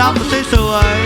ลำสวย